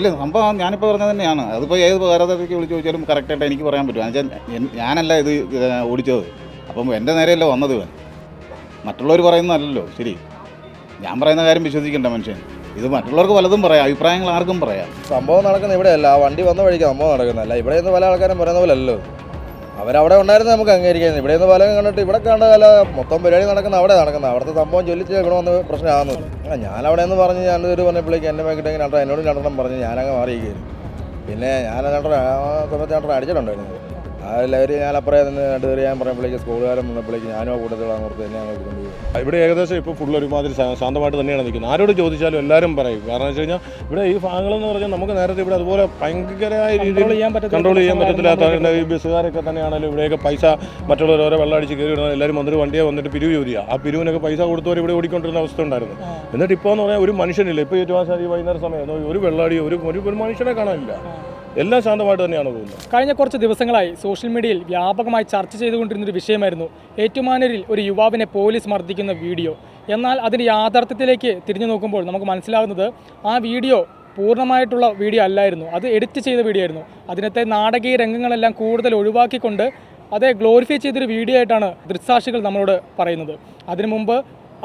ഇല്ല സംഭവം ഞാനിപ്പോൾ പറഞ്ഞത് തന്നെയാണ്. അതിപ്പോൾ ഏത് വേറെതൊക്കെ വിളിച്ച് ചോദിച്ചാലും കറക്റ്റായിട്ട് എനിക്ക് പറയാൻ പറ്റും. എന്നുവെച്ചാൽ ഞാനല്ല ഇത് ഓടിച്ചത്. അപ്പം എന്റെ നേരെയല്ല വന്നത് ഇവൻ. മറ്റുള്ളവർ പറയുന്നതല്ലല്ലോ ശരി? ഞാൻ പറയുന്ന കാര്യം വിശ്വസിക്കണ്ട മനുഷ്യൻ. ഇത് മറ്റുള്ളവർക്ക് പലതും പറയാം അഭിപ്രായങ്ങൾ ആർക്കും പറയാം. സംഭവം നടക്കുന്ന ഇവിടെയല്ല ആ വണ്ടി വന്ന വഴിക്ക് സംഭവം നടക്കുന്നതല്ല ഇവിടെ നിന്ന് പല ആൾക്കാരും പറയുന്ന പോലെ അല്ലല്ലോ അവരവിടെ ഉണ്ടായിരുന്നത് നമുക്ക് അംഗീകരിക്കാം ഇവിടെ നിന്ന് പലരും കണ്ടിട്ട് ഇവിടെ കണ്ട അല്ല മൊത്തം പരിപാടി നടക്കുന്ന അവിടെ നടക്കുന്നത്. അവിടുത്തെ സംഭവം ചൊല്ലിച്ച് ഇവിടെ വന്ന് പ്രശ്നമാകുന്നത്. ആ ഞാൻ അവിടെ നിന്ന് പറഞ്ഞ് ഞാൻ ഒരു പറഞ്ഞപ്പോഴേക്ക് എന്നെ ഇങ്ങനെ രണ്ടോ എന്നോട് രണ്ടെണ്ണം പറഞ്ഞ് ഞാനങ്ങ് മാറിയിരിക്കുകയായിരുന്നു. പിന്നെ ഞാൻ രണ്ടോ ആ സമയത്ത് രണ്ടെണ്ണം അടിച്ചിട്ടുണ്ടായിരുന്നു. ലഹരി ഞാൻ അപ്പുറം നിന്ന് രണ്ടുപേര് ഞാൻ പറയുമ്പോഴേക്ക് സ്കൂളുകാരൻ വന്നപ്പോഴേക്ക് ഞാനും കൂട്ടത്തിലാണ് ഓർത്ത് എന്നെ അങ്ങ് കൊണ്ടുപോയി. ഇവിടെ ഏകദേശം ഇപ്പോൾ ഫുൾ ഒരുമാതിരി ശാന്തമായിട്ട് തന്നെയാണ് നിൽക്കുന്നത്. ആരോട് ചോദിച്ചാലും എല്ലാവരും പറയും. കാരണം വെച്ച് കഴിഞ്ഞാൽ ഇവിടെ ഈ ഭാഗങ്ങളെന്ന് പറഞ്ഞാൽ നമുക്ക് നേരത്തെ ഇവിടെ അതുപോലെ ഭയങ്കരമായ രീതിയിൽ കൺട്രോൾ ചെയ്യാൻ പറ്റത്തില്ലാത്ത ഈ ബസ്സുകാരൊക്കെ തന്നെയാണെങ്കിലും ഇവിടെയൊക്കെ പൈസ മറ്റുള്ളവർ ഓരോ വെള്ളം അടിച്ച് കയറി വിടുന്നത് എല്ലാവരും വന്നിട്ട് വണ്ടിയെ വന്നിട്ട് പിരിവ് ചോദിക്കുക. ആ പിരിവിനൊക്കെ പൈസ കൊടുത്തവർ ഇവിടെ ഓടിക്കൊണ്ടിരുന്ന അവസ്ഥ ഉണ്ടായിരുന്നു. എന്നിട്ട് ഇപ്പോൾ എന്ന് പറഞ്ഞാൽ ഒരു മനുഷ്യനില്ല. ഇപ്പോൾ ഏറ്റവും ആശാരി ഈ വൈകുന്നേരം സമയം. ഒരു വെള്ളാടി ഒരു ഒരു ഒരു മനുഷ്യനെ കാണാനില്ല. എല്ലാം ശാന്തമായിട്ട് തന്നെയാണ് പോകുന്നത് കഴിഞ്ഞ കുറച്ച് ദിവസങ്ങളായി സോഷ്യൽ മീഡിയയിൽ വ്യാപകമായി ചർച്ച ചെയ്തുകൊണ്ടിരുന്ന ഒരു വിഷയമായിരുന്നു ഏറ്റുമാനൂരിൽ ഒരു യുവാവിനെ പോലീസ് മർദ്ദിക്കുന്ന വീഡിയോ. എന്നാൽ അതിന്റെ യാഥാർത്ഥ്യത്തിലേക്ക് തിരിഞ്ഞു നോക്കുമ്പോൾ നമുക്ക് മനസ്സിലാകുന്നത് ആ വീഡിയോ പൂർണമായിട്ടുള്ള വീഡിയോ അല്ലായിരുന്നു. അത് എഡിറ്റ് ചെയ്ത വീഡിയോ ആയിരുന്നു. അതിനത്തെ നാടകീയ രംഗങ്ങളെല്ലാം കൂടുതൽ ഒഴിവാക്കിക്കൊണ്ട് അതേ ഗ്ലോറിഫൈ ചെയ്തൊരു വീഡിയോ ആയിട്ടാണ് ദൃക്സാക്ഷികൾ നമ്മളോട് പറയുന്നത്. അതിനു മുമ്പ്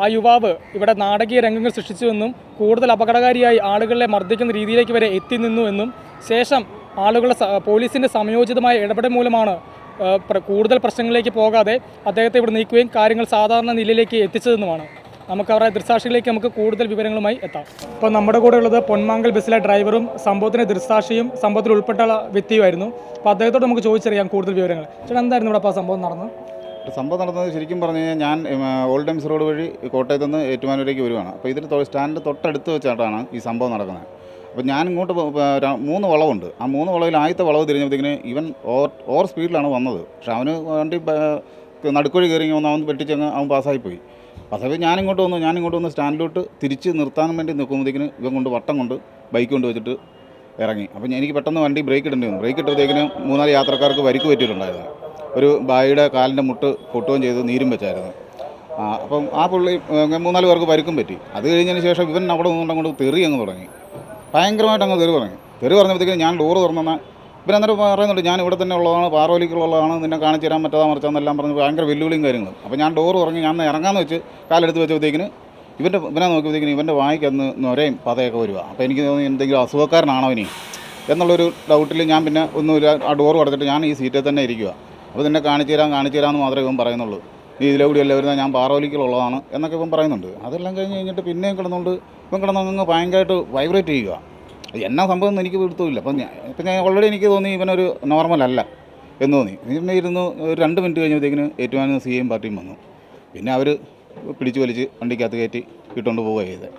ആ യുവാവ് ഇവിടെ നാടകീയ രംഗങ്ങൾ സൃഷ്ടിച്ചുവെന്നും കൂടുതൽ അപകടകാരിയായി ആളുകളെ മർദ്ദിക്കുന്ന രീതിയിലേക്ക് വരെ എത്തി നിന്നു എന്നും ശേഷം ആളുകളുടെ പോലീസിന്റെ സംയോജിതമായ ഇടപെടൽ മൂലമാണ് കൂടുതൽ പ്രശ്നങ്ങളിലേക്ക് പോകാതെ അദ്ദേഹത്തെ ഇവിടെ നീക്കുകയും കാര്യങ്ങൾ സാധാരണ നിലയിലേക്ക് എത്തിച്ചതെന്നുമാണ്. നമുക്ക് അവരുടെ ദൃക്സാക്ഷികളിലേക്ക് നമുക്ക് കൂടുതൽ വിവരങ്ങളുമായി എത്താം. ഇപ്പോൾ നമ്മുടെ കൂടെ ഉള്ളത് പൊന്മാങ്കൽ ബസ്സിലെ ഡ്രൈവറും സംഭവത്തിന്റെ ദൃസാക്ഷിയും സംഭവത്തിൽ ഉൾപ്പെട്ട വ്യക്തിയുമായിരുന്നു. അപ്പോൾ അദ്ദേഹത്തോട് നമുക്ക് ചോദിച്ചറിയാം കൂടുതൽ വിവരങ്ങൾ. ചേട്ടാ എന്തായിരുന്നു ഇവിടെ അപ്പോൾ സംഭവം നടന്നത്? സംഭവം നടന്നത് ശരിക്കും പറഞ്ഞു കഴിഞ്ഞാൽ ഞാൻ ഓൾഡ് ടൈംസ് റോഡ് വഴി കോട്ടയത്ത് നിന്ന് ഏറ്റുമാനൂരേക്ക് വരുവാണ്. അപ്പോൾ ഇതിൽ സ്റ്റാൻഡ് തൊട്ടടുത്ത് വെച്ചാട്ടാണ് ഈ സംഭവം നടക്കുന്നത്. അപ്പോൾ ഞാൻ ഇങ്ങോട്ട് മൂന്ന് വളവുണ്ട്. ആ മൂന്ന് വളവിൽ ആദ്യത്തെ വളവ് തിരിഞ്ഞപ്പോഴത്തേക്കിന് ഇവൻ ഓവർ ഓവർ സ്പീഡിലാണ് വന്നത്. പക്ഷെ അവന് വണ്ടി നടുക്കുവഴി കയറി അവൻ വെട്ടിച്ചങ്ങ് അവൻ പാസ്സായി പോയി പാസ്സായി ഞാൻ ഇങ്ങോട്ട് വന്നു ഞാൻ ഇങ്ങോട്ട് വന്ന് സ്റ്റാൻഡിലോട്ട് തിരിച്ച് നിർത്താൻ വേണ്ടി നിൽക്കുമ്പോഴത്തേക്കിന് ഇവൻ കൊണ്ട് വട്ടം കൊണ്ട് ബൈക്ക് കൊണ്ട് വെച്ചിട്ട് ഇറങ്ങി. അപ്പം എനിക്ക് പെട്ടെന്ന് വണ്ടി ബ്രേക്ക് ഇടേണ്ടി വന്നു. ബ്രേക്ക് ഇട്ടപ്പോഴത്തേക്കിന് മൂന്നാൽ യാത്രക്കാർക്ക് വരിക്ക് പറ്റിയിട്ടുണ്ടായിരുന്നു. ഒരു ബായിയുടെ കാലിന്റെ മുട്ട് പൊട്ടുകയും ചെയ്ത് നീരും വെച്ചായിരുന്നു. അപ്പം ആ പുള്ളി മൂന്നാൽ പേർക്ക് പരിക്കും പറ്റി. അത് കഴിഞ്ഞതിന് ശേഷം ഇവൻ അവിടെ നിന്നുകൊണ്ട് തെറി അങ്ങ് തുടങ്ങി. ഭയങ്കരമായിട്ട് അങ്ങ് തെറി പറഞ്ഞു. തെറി പറഞ്ഞപ്പോഴത്തേക്കും ഞാൻ ഡോറ് തുറന്നാൽ ഇവൻ അന്നേരം പറയുന്നുണ്ട് ഞാൻ ഇവിടെ തന്നെ ഉള്ളതാണ് പാറോലിക്കുള്ളതാണ് നിന്നെ കാണിച്ചു തരാൻ പറ്റാതെ മറിച്ചാന്നെല്ലാം പറഞ്ഞ് ഭയങ്കര വെല്ലുവിളിയും കാര്യങ്ങളും. അപ്പോൾ ഞാൻ ഡോറ് തുറന്ന് ഞാൻ ഒന്ന് ഇറങ്ങാമെന്ന് വെച്ച് കാലെടുത്ത് വെച്ചപ്പോഴത്തേക്കിന് ഇവന്റെ ഇവനെ നോക്കിയപ്പോഴത്തേക്കിന് ഇവന്റെ വായിക്ക് അന്ന് നൊരയും പതയൊക്കെ വരിക. അപ്പോൾ എനിക്ക് തോന്നി എന്തെങ്കിലും അസുഖക്കാരനാണോ ഇനി? എന്നുള്ളൊരു ഡൗട്ടിൽ ഞാൻ പിന്നെ ഒന്നുമില്ല ആ ഡോറ് അടച്ചിട്ട് ഞാൻ ഈ സീറ്റിൽ തന്നെ ഇരിക്കുക അപ്പോൾ നിന്നെ കാണിച്ചു തരാം കാണിച്ചു തരാമെന്ന് മാത്രമേ ഇവൻ പറയുന്നുള്ളൂ. ഇതിലെ കൂടി അല്ല വരുന്നത്? ഞാൻ പാറോലിക്കലുള്ളതാണ് എന്നൊക്കെ ഇപ്പം പറയുന്നുണ്ട്. അതെല്ലാം കഴിഞ്ഞ് കഴിഞ്ഞിട്ട് പിന്നെയും കിടന്നുകൊണ്ട് ഇപ്പം കിടന്നങ്ങ് ഭയങ്കരമായിട്ട് വൈബ്രേറ്റ് ചെയ്യുക. എന്നാ സംഭവം എന്ന് എനിക്ക് പിടുത്തമില്ല. അപ്പം ഞാൻ ഇപ്പം ഞാൻ ഓൾറെഡി എനിക്ക് തോന്നി ഇവനൊരു നോർമൽ അല്ല എന്ന് തോന്നി. പിന്നെ ഇരുന്ന് ഒരു രണ്ട് മിനിറ്റ് കഴിഞ്ഞപ്പോഴത്തേക്കിന് ഏറ്റുമാനും സി എം പാർട്ടിയും വന്നു. പിന്നെ അവർ പിടിച്ച് വലിച്ച് വണ്ടിക്കകത്ത് കയറ്റി ഇട്ടുകൊണ്ട് പോവുക ചെയ്തത്.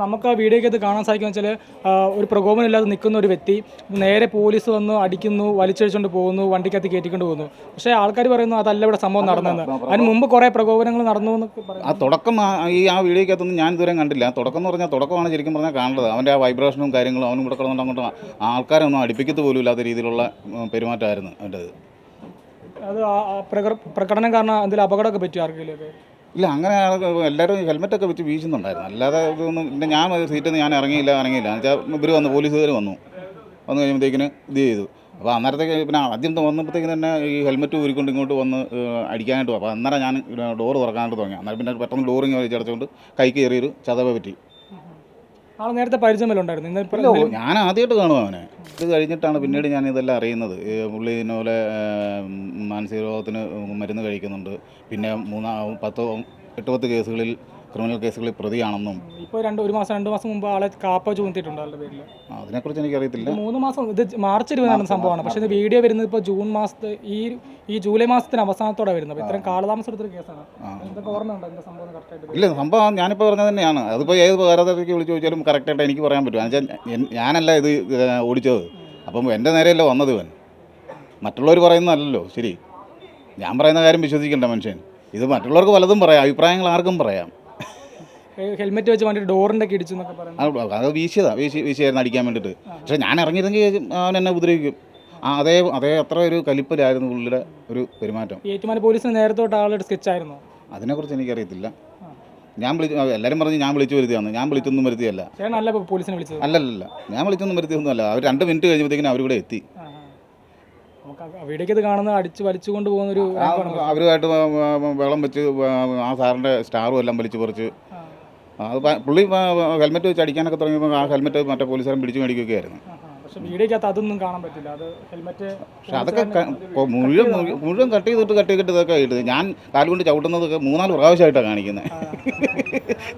നമുക്ക് ആ വീഡിയോക്കകത്ത് കാണാൻ സാധിക്കുന്ന വെച്ചാൽ ഒരു പ്രകോപനമില്ലാതെ നിൽക്കുന്ന ഒരു വ്യക്തി നേരെ പോലീസ് വന്ന് അടിക്കുന്നു വലിച്ചഴിച്ചുകൊണ്ട് പോകുന്നു വണ്ടിക്കകത്ത് കയറ്റിക്കൊണ്ട് പോകുന്നു. പക്ഷേ ആൾക്കാർ പറയുന്നു അതല്ല ഇവിടെ സംഭവം നടന്നതെന്ന് അതിന് മുമ്പ് കുറേ പ്രകോപനങ്ങൾ നടന്നു എന്ന് ആ തുടക്കം ഈ ആ വീഡിയോക്കകത്തൊന്നും ഞാൻ ഇതുവരെ കണ്ടില്ല. തുടക്കം എന്ന് പറഞ്ഞാൽ തുടക്കമാണ് ശരിക്കും പറഞ്ഞാൽ കാണുന്നത് അവന്റെ ആ വൈബ്രേഷനും കാര്യങ്ങളും അവനും ഇവിടെ കിടന്നുകൊണ്ട് അങ്ങോട്ട് ആൾക്കാരൊന്നും അടുപ്പിക്കത്ത് പോലും ഇല്ലാത്ത രീതിയിലുള്ള പെരുമാറ്റമായിരുന്നു അവന്റെത്. അത് പ്രകടനം കാരണം എന്തെങ്കിലും അപകടമൊക്കെ പറ്റും ആർക്കെങ്കിലും ഇല്ല അങ്ങനെ എല്ലാവരും ഹെൽമെറ്റൊക്കെ വെച്ച് വീശുന്നുണ്ടായിരുന്നു. അല്ലാതെ ഇതൊന്നും പിന്നെ ഞാൻ സീറ്റിൽ നിന്ന് ഞാൻ ഇറങ്ങിയില്ല ഇറങ്ങിയില്ല. എന്ന് വെച്ചാൽ ഇവർ വന്നു പോലീസുകാർ വന്നു. വന്നു കഴിയുമ്പോഴത്തേക്കിന് ഇത് ചെയ്തു. അപ്പോൾ അന്നേരത്തേക്ക് പിന്നെ ആദ്യം വന്നപ്പോഴത്തേക്ക് തന്നെ ഈ ഹെൽമെറ്റ് ഊരിക്കൊണ്ട് ഇങ്ങോട്ട് വന്ന് അടിക്കാനായിട്ട് അപ്പോൾ അന്നേരം ഞാൻ ഡോറ് തുറക്കാനായിട്ട് തുടങ്ങി. അന്നേരം പിന്നെ പെട്ടെന്ന് ഡോറിങ് വലിച്ചടച്ചുകൊണ്ട് കൈക്ക് കയറിയൊരു ചതവ് പറ്റി. ആൾ നേരത്തെ പരിചയമല്ലുണ്ടായിരുന്നു. ഇപ്പോൾ ഞാൻ ആദ്യമായിട്ട് കാണും അവനെ. ഇത് കഴിഞ്ഞിട്ടാണ് പിന്നീട് ഞാൻ ഇതെല്ലാം അറിയുന്നത്. പുള്ളി ഇതുപോലെ മാനസിക രോഗത്തിന് മരുന്ന് കഴിക്കുന്നുണ്ട്. പിന്നെ മൂന്നാ പത്തോ എട്ട് പത്ത് കേസുകളിൽ ക്രിമിനൽ കേസുകളിൽ പ്രതിയാണെന്നും ഇപ്പോൾ രണ്ട് ഒരു മാസം രണ്ട് മാസം മുമ്പ് ആളെ കാപ്പ ചൂണ്ടിട്ടുണ്ട് ആളുടെ പേരിൽ അതിനെക്കുറിച്ച് എനിക്കറിയത്തില്ല. മൂന്ന് മാസം ഇത് മാർച്ച് ഇരുപതാണ് സംഭവമാണ്. പക്ഷേ ഇത് വീഡിയോ വരുന്നത് ഇപ്പോൾ ജൂൺ മാസത്തെ ഈ ഈ ജൂലൈ മാസത്തിന് അവസാനത്തോടെ വരുന്നത്. അപ്പോൾ ഇത്രയും കാലതാമസം എടുത്തൊരു കേസാണ്. എന്തൊക്കെ ഓർമ്മയുണ്ടോ? എന്താ സംഭവം കറക്റ്റായിട്ട് ഇല്ല സംഭവം ഞാനിപ്പോൾ പറഞ്ഞത് തന്നെയാണ്. അതിപ്പോൾ ഏത് പകരത്തേക്ക് വിളിച്ച് ചോദിച്ചാലും കറക്റ്റായിട്ട് എനിക്ക് പറയാൻ പറ്റും. എന്നുവെച്ചാൽ ഞാനല്ല ഇത് ഓടിച്ചത്. അപ്പം എന്റെ നേരെയല്ല വന്നത് ഇവൻ? മറ്റുള്ളവർ പറയുന്നതല്ലല്ലോ ശരി. ഞാൻ പറയുന്ന കാര്യം വിശ്വസിക്കണ്ട മനുഷ്യൻ. ഇത് മറ്റുള്ളവർക്ക് പലതും പറയാം അഭിപ്രായങ്ങൾ ആർക്കും പറയാം. ഹെൽമെറ്റ് വെച്ച് വണ്ടി ഡോറിന്റെ ഒക്കെ ഇടിച്ചു എന്നൊക്കെ പറയുന്നത്. അത് വീശിയതാ വീശി വീശിയായിരുന്നു അടിക്കാൻ വേണ്ടിയിട്ട്. പക്ഷെ ഞാൻ ഇറങ്ങിയിരുന്നെങ്കിൽ അവൻ എന്നെ ഉപദ്രവിക്കും. ആ അതേ അതേ അത്ര ഒരു കലിപ്പലായിരുന്നു പുള്ളിയുടെ ഒരു പെരുമാറ്റം. ഏറ്റുമാന പോലീസിന് നേരത്തോട്ട് ആളുടെ സ്കെച്ച് ആയിരുന്നു. അതിനെക്കുറിച്ച് എനിക്കറിയത്തില്ല. ഞാൻ വിളിച്ചു എല്ലാവരും പറഞ്ഞു ഞാൻ വിളിച്ചു വരുത്തിയാണ് ഞാൻ വിളിച്ചൊന്നും വരുത്തിയല്ല. അല്ല പോലീസിനെ വിളിച്ചത്. അല്ലല്ല ഞാൻ വിളിച്ചൊന്നും വരുത്തിയൊന്നുമല്ല. അവർ രണ്ട് മിനിറ്റ് കഴിഞ്ഞപ്പോഴത്തേക്കിനും അവരിവിടെ എത്തി. അവിടേക്ക് ഇത് കാണുന്ന അടിച്ച് വലിച്ചു കൊണ്ടുപോകുന്ന ഒരു അവരുമായിട്ട് വെള്ളം വെച്ച് ആ സാറിന്റെ സ്റ്റാറും എല്ലാം വലിച്ചു പറിച്ച് അത് പുള്ളി ഹെൽമെറ്റ് വെച്ച് അടിക്കാനൊക്കെ തുടങ്ങിയപ്പോൾ ആ ഹെൽമെറ്റ് മറ്റേ പോലീസുകാരൻ പിടിച്ചു മേടിക്കുകയായിരുന്നു പക്ഷെ വീഡിയോക്കകത്ത് അതൊന്നും കാണാൻ പറ്റില്ല. അത് ഹെൽമെറ്റ് പക്ഷെ അതൊക്കെ മുഴുവൻ മുഴു- മുഴുവൻ കട്ട് ചെയ്തിട്ട് കട്ട് ചെയ്തിട്ട് ഇതൊക്കെ ഇട്ടത് ഞാൻ കാലുകൊണ്ട് ചവിട്ടുന്നതൊക്കെ മൂന്നാൽ പ്രാവശ്യമായിട്ടാണ് കാണിക്കുന്നത്.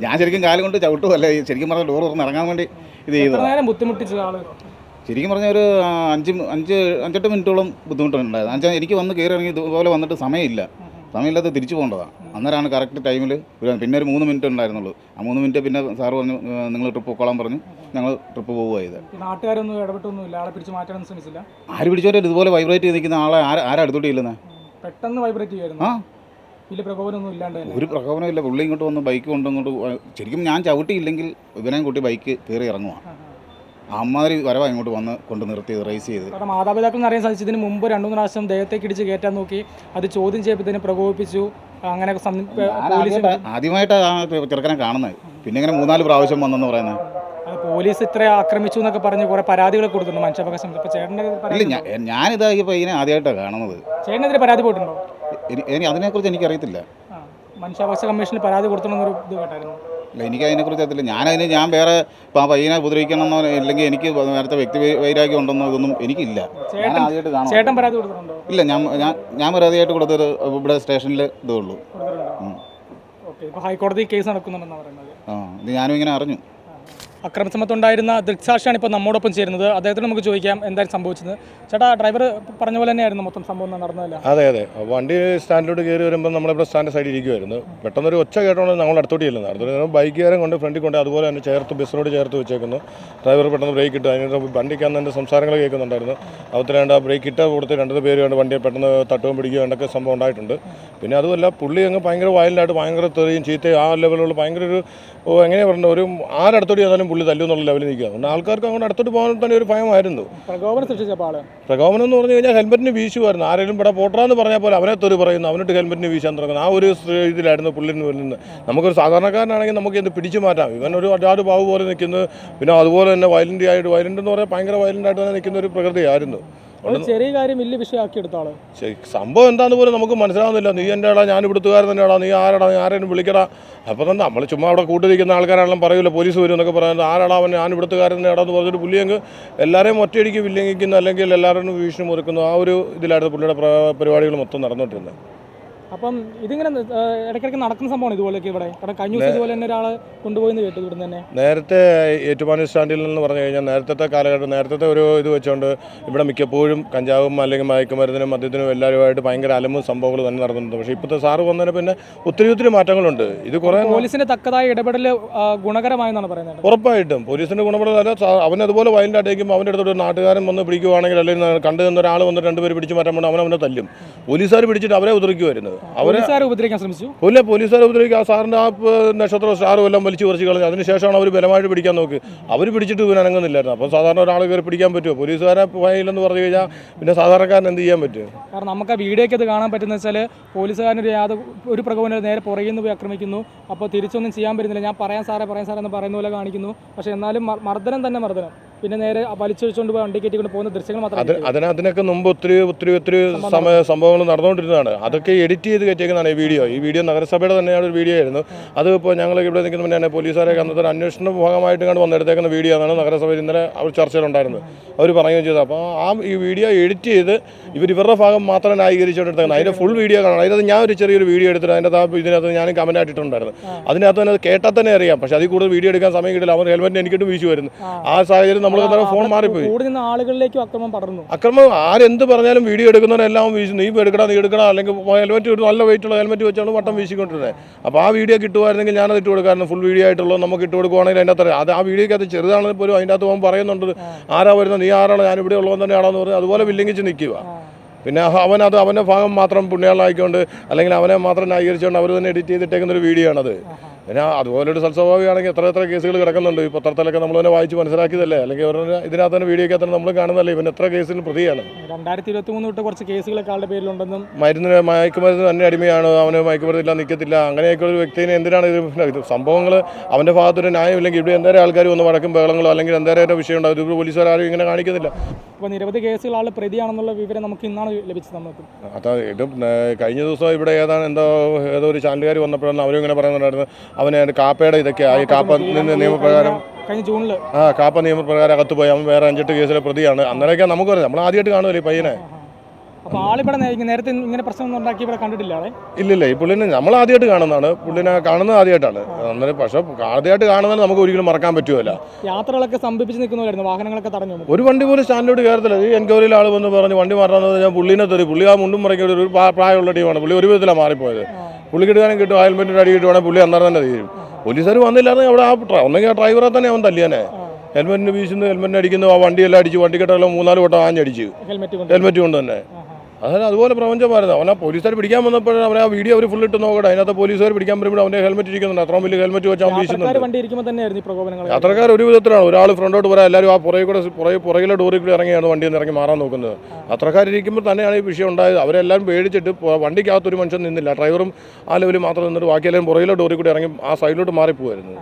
ഞാൻ ശരിക്കും കാലുകൊണ്ട് ചവിട്ടുമല്ല ശരിക്കും പറഞ്ഞാൽ ഡോർ തുറന്ന് ഇറങ്ങാൻ വേണ്ടി ഇത് ചെയ്തു ബുദ്ധിമുട്ടിച്ച ആൾ? ശരിക്കും പറഞ്ഞാൽ ഒരു അഞ്ച് അഞ്ച് അഞ്ചെട്ട് മിനിറ്റോളം ബുദ്ധിമുട്ടുണ്ടായത് എന്നുവെച്ചാൽ എനിക്ക് വന്ന് കയറി ഇറങ്ങി ഇതുപോലെ വന്നിട്ട് സമയമില്ല. സമയമില്ലാതെ തിരിച്ചു പോകേണ്ടതാണ്. അന്നേരമാണ് കറക്റ്റ് ടൈമിൽ ഒരു പിന്നെ ഒരു മൂന്ന് മിനിറ്റ് ഉണ്ടായിരുന്നുള്ളൂ. ആ മൂന്ന് മിനിറ്റ് പിന്നെ സാറ് പറഞ്ഞു നിങ്ങൾ ട്രിപ്പ് പോകാൻ പറഞ്ഞു. ഞങ്ങൾ ട്രിപ്പ് പോവുക ചെയ്ത്. ഈ നാട്ടുകാരൊന്നും ഇടപെട്ടൊന്നുമില്ല ആളെ പിടിച്ച് മാറ്റാനൊന്നും ശ്രമിച്ചില്ല. ആര് പിടിച്ചോട്ടെ ഇതുപോലെ വൈബ്രേറ്റ് ചെയ്ത് നിൽക്കുന്ന ആളെ ആരാ അടുത്തോട്ട് ഇല്ലെന്നേ പെട്ടെന്ന് വൈബ്രേറ്റ് ചെയ്യുമായിരുന്നു ആ. ഒരു പ്രകോപനമില്ല പുള്ളി ഇങ്ങോട്ട് വന്ന് ബൈക്ക് കൊണ്ടിങ്ങോട്ട് ഇങ്ങോട്ട് ശരിക്കും ഞാൻ ചവിട്ടിയില്ലെങ്കിൽ ഇവനെയും കൂട്ടി ബൈക്ക് കയറി ഇറങ്ങുക അമ്മാതിരി വരവാ ഇങ്ങോട്ട് വന്ന് കൊണ്ട് നിർത്തി റേസ് ചെയ്ത്. കാരണം മാതാപിതാക്കളിന് അറിയാൻ സാധിച്ചതിന് മുമ്പ് രണ്ടു മൂന്ന് പ്രാവശ്യം ദേഹത്തേക്ക് ഇടിച്ച് കയറ്റാൻ നോക്കി അത് ചോദ്യം ചെയ്യപ്പത്തിന് പ്രകോപിപ്പിച്ചു അങ്ങനെ ആദ്യമായിട്ട് ആ ചെറുക്കനെ കാണുന്നത് പിന്നെ ഇങ്ങനെ മൂന്നാൽ പ്രാവശ്യം വന്നെന്ന് പറയുന്നത് പോലീസ് ഇത്ര ആക്രമിച്ചു എന്നൊക്കെ പറഞ്ഞ് കുറെ പരാതികൾ കൊടുത്തിട്ടുണ്ട് മനുഷ്യാവകാശം ഇപ്പൊ ചേട്ടന്റെ ഞാനിതാ ഈ പയ്യനെ ആദ്യമായിട്ടാണ് കാണുന്നത്. ചേട്ടനെതിരെ പരാതി പോയിട്ടുണ്ടോ? അതിനെ കുറിച്ച് അതിനെക്കുറിച്ച് എനിക്കറിയത്തില്ല. മനുഷ്യാവകാശ കമ്മീഷനിൽ പരാതി കൊടുത്തണമെന്നൊരു ഇത് കേട്ടായിരുന്നു. ഇല്ല എനിക്ക് അതിനെക്കുറിച്ച് അറിയത്തില്ല. ഞാനതിന് ഞാൻ വേറെ ആ പയ്യനെ ഉപദ്രവിക്കണമെന്നോ ഇല്ലെങ്കിൽ എനിക്ക് നേരത്തെ വ്യക്തി വൈരാഗ്യം ഉണ്ടെന്നോ ഇതൊന്നും എനിക്കില്ല. ഞാൻ ആദ്യമായിട്ട് കാണാം പരാതി കൊടുത്തിട്ടുണ്ടോ? ഇല്ല ഞാൻ ഞാൻ ഞാൻ പരാതിയായിട്ട് കൊടുത്തത് ഇവിടെ സ്റ്റേഷനിൽ ഇതേ ഉള്ളൂ. ഹൈക്കോടതി കേസ് നടക്കുന്നുണ്ടെന്നാണ് പറയുന്നത്. ആ ഇത് ഞാനും ഇങ്ങനെ അറിഞ്ഞു. അക്രമസമത്തുണ്ടായിരുന്ന ദൃക്സാക്ഷിയാണ് ഇപ്പോൾ നമ്മോടൊപ്പം ചേരുന്നത്. അദ്ദേഹത്തിന് നമുക്ക് ചോദിക്കാം എന്തായാലും സംഭവിച്ചത്? ചേട്ടാ ഡ്രൈവർ പറഞ്ഞ പോലെ തന്നെയായിരുന്നു മൊത്തം സംഭവം നടന്നതല്ല. അതെ അതെ. വണ്ടി സ്റ്റാൻഡിലോട്ട് കയറി വരുമ്പോൾ നമ്മളിവിടെ സ്റ്റാൻഡ് സൈഡിൽ ഇരിക്കുമായിരുന്നു പെട്ടെന്നൊരു ഒച്ച കേട്ടോണ്ട് നമ്മൾ അടുത്തോട്ട് ചെല്ലുന്നത്. അടുത്തോട്ട് ബൈക്കുകാരൻ കൊണ്ട് ഫ്രണ്ടിൽ കൊണ്ട് അതുപോലെ തന്നെ ചേർത്ത് ബസ്സിനോട് ചേർത്ത് വെച്ചേക്കുന്നു. ഡ്രൈവർ പെട്ടെന്ന് ബ്രേക്ക് ഇട്ടു അതിന് വണ്ടിക്കന്ന് എന്റെ സംസാരങ്ങൾ കേൾക്കുന്നുണ്ടായിരുന്നു. അവത്തിനാണ്ട് ആ ബ്രേക്ക് ഇട്ട കൊടുത്ത് രണ്ട് പേര് വേണ്ട വണ്ടിയെ പെട്ടെന്ന് തട്ടവും പിടിക്കുകയും എന്നൊക്കെ സംഭവം ഉണ്ടായിട്ടുണ്ട്. പിന്നെ അതുമല്ല പുള്ളി അങ്ങ് ഭയങ്കര വയലിനായിട്ട് ഭയങ്കര തെറിയും ചീത്തയും ആ ലെവലുള്ള ഭയങ്കര ഒരു എങ്ങനെയാണ് എങ്ങനെയാ പറഞ്ഞത് ഒരു ആരടുത്തോട്ട് ചെന്നാലും പുള്ളി തല്ലു എന്നുള്ള ലെവലിൽ നിൽക്കുക. അതുകൊണ്ട് ആൾക്കാർക്ക് അങ്ങോട്ട് അടുത്തോട്ട് പോകാൻ തന്നെ ഒരു ഭയമായിരുന്നു. പ്രകോപനം സൃഷ്ടിച്ച പ്രകോപനം എന്ന് പറഞ്ഞു കഴിഞ്ഞാൽ ഹെൽമെറ്റിന് വീശുമായിരുന്നു. ആരെങ്കിലും ഇവിടെ പോട്ടറാന്ന് പറഞ്ഞാൽ പോലെ അവനെ തെറി പറയുന്നു. അവനിട്ട് ഹെൽമെറ്റിന് വീശാൻ തുടങ്ങുന്നു. ആ ഒരു ഇതിലായിരുന്നു പുള്ളിന് വരുന്നത് നമുക്കൊരു സാധാരണക്കാരനാണെങ്കിൽ നമുക്ക് എന്ത് പിടിച്ചു മാറ്റാം. ഇവൻ ഒരു അജാട് ബാബു പോലെ നിൽക്കുന്നത് പിന്നെ അതുപോലെ തന്നെ വയലന്റ് ആയിട്ട് വയലന്റ് എന്ന് പറഞ്ഞാൽ ഭയങ്കര വയലന്റ് ആയിട്ട് തന്നെ നിൽക്കുന്ന ഒരു പ്രകൃതിയായിരുന്നു. ചെറിയ കാര്യം വലിയ വിഷയമാക്കി എടുത്ത ആൾ സംഭവം എന്താന്ന് പോലും നമുക്ക് മനസ്സിലാവുന്നില്ല. നീ എന്റെ ആടാ ഞാൻ ഇവിടുത്തുകാരൻ തന്നെയാടാ നീ ആരാടാ നീ ആരെയും വിളിക്കടാ. അപ്പം തന്നെ നമ്മൾ ചുമ്മാ അവിടെ കൂട്ടിരിക്കുന്ന ആൾക്കാരെല്ലാം പറയൂല പോലീസ് വരും എന്നൊക്കെ പറയുന്നത് ആരാടാ അവൻ ഞാൻ ഇവിടുത്തുകാരൻ തന്നെയാടാ എന്ന് പറഞ്ഞിട്ട് പുള്ളിയങ്ങ് എല്ലാവരെയും ഒറ്റയടിക്ക് വില്ലങ്ങിക്കുന്നു അല്ലെങ്കിൽ എല്ലാവരും ഭീഷണി മുറുക്കുന്നു. ആ ഒരു ഇതിലായിരുന്നു പുള്ളിയുടെ പ്ര- പരിപാടികൾ മൊത്തം നടന്നുകൊണ്ടിരുന്നത് അപ്പം ഇതിങ്ങനെ ഇടയ്ക്കിടയ്ക്ക് നടക്കുന്ന സംഭവമാണ് ഇതുപോലെയൊക്കെ ഇവിടെ. കാരണം കഴിഞ്ഞ ദിവസം ഇതുപോലെ തന്നെ ഒരാളെ കൊണ്ടുപോയിന്ന് കേട്ടു ഇവിടെ തന്നെ. നേരത്തെ ഏറ്റുമാനൂർ സ്റ്റാൻഡിൽ നിന്ന് പറഞ്ഞു കഴിഞ്ഞാൽ നേരത്തെ കാലഘട്ടം നേരത്തെ ഒരു ഇത് വെച്ചുകൊണ്ട് ഇവിടെ മിക്കപ്പോഴും കഞ്ചാവും അല്ലെങ്കിൽ മയക്കുമരുന്നിനും മദ്യത്തിനും എല്ലാവരുമായിട്ട് ഭയങ്കര അലമ്പും സംഭവങ്ങൾ തന്നെ നടന്നിട്ടുണ്ട്. പക്ഷേ ഇപ്പോഴത്തെ സാറ് വന്നതിന് പിന്നെ ഒത്തിരി ഒത്തിരി മാറ്റങ്ങളുണ്ട്. ഇത് കുറേ പോലീസിന്റെ തക്കതായ ഇടപെടൽ ഗുണകരമായെന്നാണ് പറയുന്നത്. ഉറപ്പായിട്ടും പോലീസിന്റെ ഗുണപ്പെടുത്തല്ല അവൻ അതുപോലെ വയലിന്റെ അടയ്ക്കുമ്പോൾ അവന്റെ അടുത്തോട്ട് നാട്ടുകാരൻ വന്ന് പിടിക്കുവാണെങ്കിൽ അല്ലെങ്കിൽ കണ്ടു നിന്ന ഒരാൾ വന്ന് രണ്ടുപേർ പിടിച്ച് മാറ്റാൻ അവൻ അവനെ തല്ലും. പോലീസുകാർ പിടിച്ചിട്ട് അവരെ ഉതിർക്കുമായിരുന്നു അവരെ പോലീസുകാരെ ഉപദ്രവിക്കാൻ ശ്രമിച്ചു. പോലെ പോലീസുകാർ ഉപദ്രവിക്കുക. ആ സാറിന്റെ ആ നക്ഷത്ര സ്റ്റാറും എല്ലാം വലിച്ചു കുറച്ച് കളഞ്ഞു അതിനുശേഷമാണ് അവർ ബലമായിട്ട് പിടിക്കാൻ നോക്ക്. അവർ പിടിച്ചിട്ട് ഇവൻ അനങ്ങുന്നില്ലായിരുന്നു. അപ്പോൾ സാധാരണ ഒരാൾ കയറി പിടിക്കാൻ പറ്റുമോ? പോലീസുകാരെ പോയില്ലെന്ന് പറഞ്ഞു കഴിഞ്ഞാൽ പിന്നെ സാധാരണക്കാരൻ എന്ത് ചെയ്യാൻ പറ്റും? കാരണം നമുക്ക് ആ വീഡിയോയ്ക്ക് അത് കാണാൻ പറ്റുന്ന വെച്ചാൽ പോലീസുകാരനൊരു യാതൊരു ഒരു പ്രകോപനം നേരെ പുറകിൽ നിന്ന് പോയി ആക്രമിക്കുന്നു. അപ്പോൾ തിരിച്ചൊന്നും ചെയ്യാൻ പറ്റുന്നില്ല. ഞാൻ പറയാൻ സാറേ പറയാൻ സാറേ എന്ന് പറയുന്ന പോലെ കാണിക്കുന്നു. പക്ഷെ എന്നാലും മർദ്ദനം തന്നെ മർദ്ദനം. പിന്നെ നേരെ വലിച്ചൊഴിച്ചുകൊണ്ട് പോയി വണ്ടി കയറ്റിക്കൊണ്ട് പോകുന്ന ദൃശ്യങ്ങൾ മാത്രം അതിന് അതിനൊക്കെ മുമ്പ് ഒത്തിരി ഒത്തിരി ഒത്തിരി സംഭവങ്ങൾ നടന്നുകൊണ്ടിരുന്നതാണ്. അതൊക്കെ എഡിറ്റ് ചെയ്ത് കയറ്റിയേക്കുന്നതാണ് ഈ വീഡിയോ. ഈ വീഡിയോ നഗരസഭയുടെ തന്നെയാണ് ഒരു വീഡിയോ ആയിരുന്നു. അത് ഇപ്പോൾ ഞങ്ങൾ ഇവിടെ നിൽക്കുന്ന മുന്നേ തന്നെ പോലീസുകാരെ അന്നത്തെ ഒരു അന്വേഷണ ഭാഗമായിട്ട് കണ്ട് വന്നെടുത്തേക്കുന്ന വീഡിയോ ആണ് നഗരസഭയിൽ ഇന്നലെ അവർ ചർച്ചയിലുണ്ടായിരുന്നത്. അവർ പറയുകയും ചെയ്തത് അപ്പോൾ ആ ഈ വീഡിയോ എഡിറ്റ് ചെയ്ത് ഇവർ ഇവരുടെ ഭാഗം മാത്രം ന്യായീകരിച്ചുകൊണ്ടെടുത്തേക്കുന്നത് അതിന്റെ ഫുൾ വീഡിയോ കാണണം. അതിനകത്ത് ഞാൻ ഒരു ചെറിയൊരു വീഡിയോ എടുത്തിട്ട് അതിന്റെ ആ ഇതിനകത്ത് ഞാൻ കമന്റ് ആയിട്ടിട്ടുണ്ടായിരുന്നു. അതിനകത്ത് തന്നെ അത് കേട്ടാൽ തന്നെ അറിയാം. പക്ഷേ അതിൽ കൂടുതൽ വീഡിയോ എടുക്കാൻ സമയം കിട്ടില്ല. അവർ ഹെൽമെറ്റ് എനിക്കിട്ട് വീശു വരുന്നു. ആ. സാഹചര്യം നമ്മൾ ഫോൺ മാറിപ്പോയി. ആളുകളിലേക്കും അക്രമം പടർന്നു. അക്രമം ആരെന്ത് പറഞ്ഞാലും വീഡിയോ എടുക്കുന്നവരെല്ലാം വീശുന്നു. നീ എടുക്കണം നീ എടുക്കണം അല്ലെങ്കിൽ ഹെൽമെറ്റ് ഒരു നല്ല വെയിറ്റ് ഉള്ള ഹെൽമെറ്റ് വെച്ചാണ് വട്ടം വീശിക്കൊണ്ടിരുന്നത് അപ്പോൾ ആ വീഡിയോ കിട്ടുമായിരുന്നെങ്കിൽ ഞാനത് ഇട്ട് കൊടുക്കാമായിരുന്നു ഫുൾ വീഡിയോ ആയിട്ടുള്ളത് നമുക്ക് ഇട്ട് കൊടുക്കുവാണെങ്കിൽ അതിന്റെ അത്ര അത് ആ വീഡിയോയ്ക്ക് അത് ചെറുതാണെങ്കിൽ പോലും അതിന്റെ അകത്ത് പോകാൻ പറയുന്നുണ്ട്. ആരാ വരുന്നത്? നീ ആരാണ്? ഞാൻ ഇവിടെ ഉള്ളവൻ തന്നെയാണെന്ന് പറഞ്ഞു അതുപോലെ വില്ലങ്ങിച്ച് നിൽക്കുക പിന്നെ അവൻ അത് അവന്റെ ഭാഗം മാത്രം പുണ്യാളായിക്കൊണ്ട് അല്ലെങ്കിൽ അവനെ മാത്രം ന്യായീകരിച്ചുകൊണ്ട് അവർ തന്നെ എഡിറ്റ് ചെയ്തിട്ടേക്കുന്ന ഒരു വീഡിയോ ആണത് പിന്നെ അതുപോലൊരു സൽസ്വഭാവിയാണെങ്കിൽ എത്ര എത്ര കേസുകൾ കിടക്കുന്നുണ്ട്. ഈ പത്രത്തിലൊക്കെ നമ്മൾ തന്നെ വായിച്ച് മനസ്സിലാക്കിയതല്ലേ? അല്ലെങ്കിൽ അവരുടെ ഇതിനകത്ത് തന്നെ വീഡിയോ തന്നെ നമ്മൾ കാണുന്നതല്ലേ? ഇവൻ എത്ര കേസിൽ പ്രതിയാണ്. രണ്ടായിരത്തി ഇരുപത്തി മൂന്ന് തൊട്ട് കുറച്ച് കേസുകളൊക്കെ ആളുടെ പേരിലുണ്ടെന്നും മരുന്നിന് മയക്കുമരുന്ന് തന്നെ അടിമയാണ്. അവന് മയക്കുമരുന്നില്ല നിൽക്കത്തില്ല അങ്ങനെയൊക്കെ ഒരു വ്യക്തിനെ എന്തിനാണ് ഇത് സംഭവങ്ങൾ അവന്റെ ഭാഗത്തൊരു ന്യായമില്ലെങ്കിൽ ഇവിടെ എന്തേരം ആൾക്കാർ വന്ന് വഴക്കും ബഹളങ്ങളോ അല്ലെങ്കിൽ എന്തേരം വിഷയം ഉണ്ടാവും? പോലീസുകാരും ഇങ്ങനെ കാണിക്കുന്നില്ല. അപ്പോൾ നിരവധി കേസുകൾ ആൾ പ്രതിയാണെന്നുള്ള വിവരം നമുക്ക് ഇന്നാണ് ലഭിച്ചത് നമുക്ക് അതാ ഇതും കഴിഞ്ഞ ദിവസം ഇവിടെ ഏതാണ് എന്തോ ഏതോ ഒരു ചാനലുകാർ വന്നപ്പോഴാണ് അവരും ഇങ്ങനെ പറയുന്നുണ്ടായിരുന്നു. അവന് കാപ്പയുടെ ഇതൊക്കെ ആയി കാപ്പ നിന്ന് നിയമപ്രകാരം കഴിഞ്ഞ ജൂണിൽ ആ കാപ്പ നിയമപ്രകാരം അകത്ത് പോയി. അവൻ വേറെ അഞ്ചെട്ട് കേസിലെ പ്രതിയാണ്. അന്നേരമൊക്കെ നമുക്ക് പറയാം നമ്മൾ ആദ്യമായിട്ട് കാണുമല്ലോ ഈ പയ്യനെ. അപ്പോൾ ആളിവിടെ നേരത്തെ ഇങ്ങനെ പ്രശ്നം ഉണ്ടാക്കി ഇവിടെ കണ്ടിട്ടില്ല ഇല്ലില്ല ഈ പുള്ളിനെ നമ്മൾ ആദ്യമായിട്ട് കാണുന്നതാണ്. പുള്ളിനെ കാണുന്നത് ആദ്യമായിട്ടാണ്. അന്നേരം പക്ഷെ ആദ്യമായിട്ട് കാണുന്നത് നമുക്ക് ഒരിക്കലും മറക്കാൻ പറ്റുമല്ല യാത്രകളൊക്കെ സംഭവിച്ച് നിൽക്കുന്നവരായിരുന്നു വാഹനങ്ങളൊക്കെ തടഞ്ഞു ഒരു വണ്ടി പോലും സ്റ്റാൻഡിലോട്ട് കയറത്തില്ല. ഈ എൻക്വയറിയിൽ ആൾ വന്ന് പറഞ്ഞ് വണ്ടി മാറാന്ന് പറഞ്ഞാൽ പുള്ളിനെ തെറി പുള്ളി ആ മുണ്ടും മറക്കി. ഒരു പ്രായമുള്ള ടീമാണ്. പുള്ളി ഒരു വിധത്തിലാണ് മാറിപ്പോയത്. പുള്ളി കിട്ടുകാനും കിട്ടും ഹെൽമെറ്റിന്റെ അടി കിട്ടുവാണെങ്കിൽ പുള്ളി അന്നേരം തന്നെ തീരും. പോലീസുകാർ വന്നില്ലായിരുന്നു അവിടെ ആ ഒന്നെങ്കിൽ ആ ഡ്രൈവറെ തന്നെ അവൻ തല്ലിയാനെ. ഹെൽമെറ്റിന് വീശുന്നു ഹെൽമെറ്റിന് അടിക്കുന്നു ആ വണ്ടിയെല്ലാം അടിച്ച് വണ്ടി വണ്ടിക്കെട്ടെല്ലാം മൂന്നാൽ വട്ടം ആഞ്ഞടിച്ച്. ഹെൽമെറ്റ് കൊണ്ട്. തന്നെ. അതായത് അതുപോലെ പ്രപഞ്ചമായിരുന്നു അവനെ പോലീസുകാർ പിടിക്കാൻ വന്നപ്പോൾ അവനെ ആ വീഡിയോ അവർ ഫുൾ ഇട്ട് നോക്കട്ടെ. അതിനകത്ത് പോലീസുകാർ പിടിക്കാൻ വരുമ്പോൾ അവന്റെ ഹെൽമെറ്റ് ഇരിക്കുന്നുണ്ട്. അത്രയും വലിയ ഹെൽമെറ്റ് വെച്ചാൽ വീശുന്നുണ്ട്. യാത്രക്കാർ ഒരു വിധത്തിലാണ്. ഒരാൾ ഫ്രണ്ടോട്ട് പോരാ എല്ലാവരും ആ പുറകെ കൂടെ പുറകെ പുറകിലെ ഡോറിൽ കൂടി ഇറങ്ങിയാണ് വണ്ടിയിൽ നിന്ന് ഇറങ്ങി മാറാൻ നോക്കുന്നത്. യാത്രക്കാരിരിക്കുമ്പോൾ തന്നെയാണ് ഈ വിഷയം ഉണ്ടായത്. അവരെല്ലാം പേടിച്ചിട്ട് വണ്ടിക്കകത്തൊരു മനുഷ്യൻ നിന്നില്ല. ഡ്രൈവറും ആ ലെവലിൽ മാത്രം നിന്നിട്ട് ബാക്കി എല്ലാവരും പുറകിലെ ഡോറിൽ കൂടി ഇറങ്ങി ആ സൈഡിലോട്ട് മാറിപ്പോവായിരുന്നു.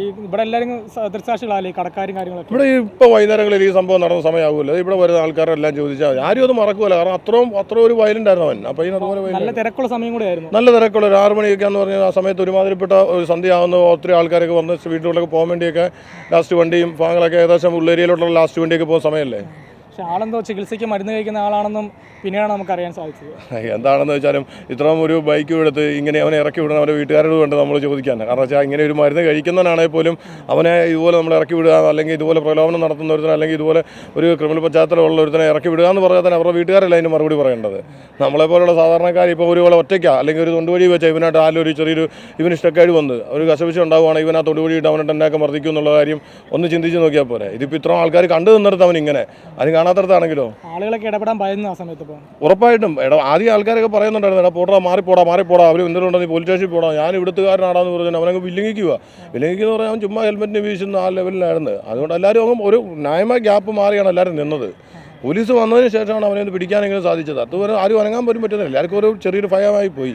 ഈ ഇവിടെ എല്ലാവരും ദൃക്സാക്ഷികളല്ലേ കടക്കാരും കാര്യങ്ങളൊക്കെ? ഇവിടെ ഇപ്പോൾ വൈകുന്നേരങ്ങളിൽ ഈ സംഭവം നടന്ന സമയമാകുമല്ലോ ഇവിടെ വരുന്ന ആൾക്കാരെല്ലാം ചോദിച്ചാൽ ആരും അത് മറക്കുമല്ലോ കാരണം അത്രയും അത്ര ഒരു വയലുണ്ടായിരുന്നു അവൻ. അപ്പോൾ ഇതിനതുപോലെ നല്ല തിരക്കുള്ള സമയം കൂടെ ആയിരുന്നു. നല്ല തിരക്കുള്ള ഒരു ആറ് മണിയൊക്കെ എന്ന് പറഞ്ഞാൽ ആ സമയത്ത് ഒരുമാതിരിപ്പെട്ട ഒരു സന്ധ്യ ആവുന്ന ഒത്തിരി ആൾക്കാരൊക്കെ വന്ന് വീട്ടിലൊക്കെ പോകാൻ വേണ്ടിയൊക്കെ ലാസ്റ്റ് വണ്ടിയും ഭാഗങ്ങളൊക്കെ ഏകദേശം ഉള്ളേരിയയിലോട്ടുള്ള ലാസ്റ്റ് വണ്ടിയൊക്കെ പോകുന്ന സമയമല്ലേ? പക്ഷെ ആളെന്തോ ചികിത്സയ്ക്ക് മരുന്ന് കഴിക്കുന്ന ആളാണെന്നും പിന്നെയാണ് നമുക്ക് അറിയാൻ സാധിച്ചത്. എന്താണെന്ന് വെച്ചാലും ഇത്രയും ഒരു ബൈക്ക് എടുത്ത് ഇങ്ങനെ അവനെ ഇറക്കി വിടുന്ന അവന്റെ വീട്ടുകാരോട് വേണ്ട നമ്മൾ ചോദിക്കാൻ. കാരണം വെച്ചാൽ ഇങ്ങനെ ഒരു മരുന്ന് കഴിക്കുന്നവനാണെങ്കിൽ പോലും അവനെ ഇതുപോലെ നമ്മൾ ഇറക്കി വിടുക അല്ലെങ്കിൽ ഇതുപോലെ പ്രലോഭനം നടത്തുന്ന ഒരുത്തനെ അല്ലെങ്കിൽ ഇതുപോലെ ഒരു ക്രിമിനൽ പശ്ചാത്തലമുള്ള ഒരുത്തനെ ഇറക്കി വിടുക എന്ന് പറഞ്ഞാൽ തന്നെ അവരുടെ വീട്ടുകാരല്ല അതിന് മറുപടി പറയേണ്ടത്. നമ്മളെ പോലുള്ള സാധാരണക്കാർ ഇപ്പോൾ ഒരു പോലെ ഒറ്റയ്ക്കാ. അല്ലെങ്കിൽ ഒരു തൊണ്ടുവഴി വെച്ചാൽ ഇവനായിട്ട് ആരും ഒരു ചെറിയൊരു ഇവന് ഇഷ്ടക്കേട് വന്ന് ഒരു കശപിശ ഉണ്ടാവുകയാണെങ്കിൽ ഇവൻ ആ തൊണ്ടുവഴി ഇട്ട് അവനെ തന്നെ മർദ്ദിക്കും എന്നുള്ള കാര്യം ഒന്ന് ചിന്തിച്ച് നോക്കിയാൽ പോരെ. ഇതിപ്പോൾ ഇത്രയും ആൾക്കാർ കണ്ടു നിന്നിടത്ത് അവൻ ഇങ്ങനെ അതിന് കാണാത്തടത്താണെങ്കിലോ? ആളുകളൊക്കെ ഇടപെടാൻ ഭയന്നു ആ സമയത്ത് ഇപ്പോൾ ഉറപ്പായിട്ടും. എടാ ആദ്യം ആൾക്കാരൊക്കെ പറയുന്നുണ്ടായിരുന്നു എടാ പോടാ മാറിപ്പോടാ മാറിപ്പോടാ അവർ എന്തെങ്കിലും ഉണ്ടെങ്കിൽ പോലീസ് സ്റ്റേഷനിൽ പോടാ ഞാൻ ഇവിടുത്തുകാരനാണെന്ന് പറഞ്ഞു അവനങ്ങ് വില്ലിങ്ങിക്കുക എന്ന് പറഞ്ഞാൽ അവൻ ചുമ്മാ ഹെൽമെറ്റിന് വീശുന്ന ആ ലെവലിലായിരുന്നു. അതുകൊണ്ട് എല്ലാവരും അങ്ങ് ഒരു ന്യായമായ ഗ്യാപ്പ് മാറിയാണ് എല്ലാവരും നിന്നത്. പോലീസ് വന്നതിന് ശേഷമാണ് അവനെ ഒന്ന് പിടിക്കാനെങ്കിലും സാധിച്ചത്. അതുവരെ ആരും അനങ്ങാൻ പോലും പറ്റുന്നില്ല. എല്ലാവർക്കും ഒരു ചെറിയൊരു ഭയമായി പോയി.